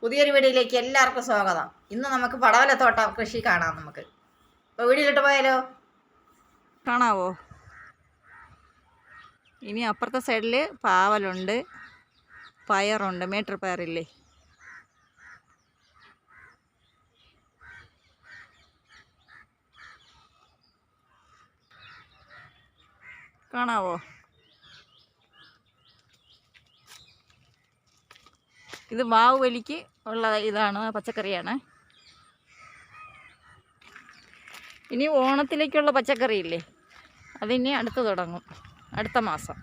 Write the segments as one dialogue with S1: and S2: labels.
S1: പുതിയൊരു വീഡിയോയിലേക്ക് എല്ലാവർക്കും സ്വാഗതം ഇന്ന് നമുക്ക് തോട്ട കൃഷി കാണാം നമുക്ക് ഇപ്പൊ വീഡിയോയിലിട്ട് പോയാലോ കാണാവോ ഇനി അപ്പുറത്തെ സൈഡിൽ പാവലുണ്ട് പയറുണ്ട് മീറ്റർ പയറില്ലേ കാണാവോ ഇത് വാവുവലിക്ക് ഉള്ള ഇതാണ് പച്ചക്കറിയാണ് ഇനി ഓണത്തിലേക്കുള്ള പച്ചക്കറി ഇല്ലേ അതിനി അടുത്ത് തുടങ്ങും അടുത്ത മാസം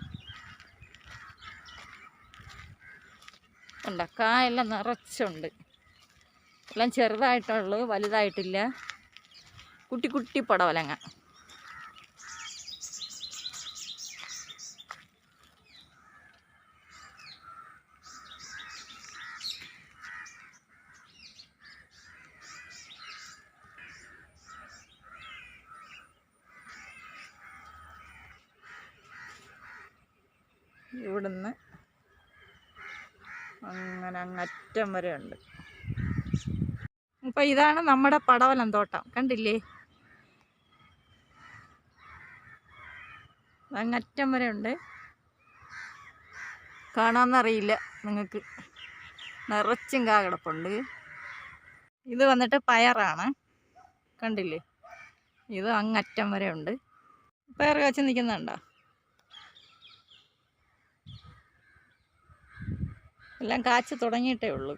S1: ഉണ്ട കായെല്ലാം നിറച്ചുണ്ട് എല്ലാം ചെറുതായിട്ടുള്ളൂ വലുതായിട്ടില്ല കുട്ടി കുട്ടി പടവലങ്ങ ഇവിടുന്ന് അങ്ങനെ അങ്ങറ്റം വരെ ഉണ്ട് അപ്പം ഇതാണ് നമ്മുടെ പടവലം തോട്ടം കണ്ടില്ലേ അങ്ങറ്റം വരെ ഉണ്ട് കാണാമെന്നറിയില്ല നിങ്ങൾക്ക് നിറച്ചും കാ ഇത് വന്നിട്ട് പയറാണ് കണ്ടില്ലേ ഇത് അങ്ങറ്റം വരെ ഉണ്ട് പയർ കാച്ചി നിൽക്കുന്നുണ്ടോ എല്ലാം കാച്ചു തുടങ്ങിയിട്ടേ ഉള്ളൂ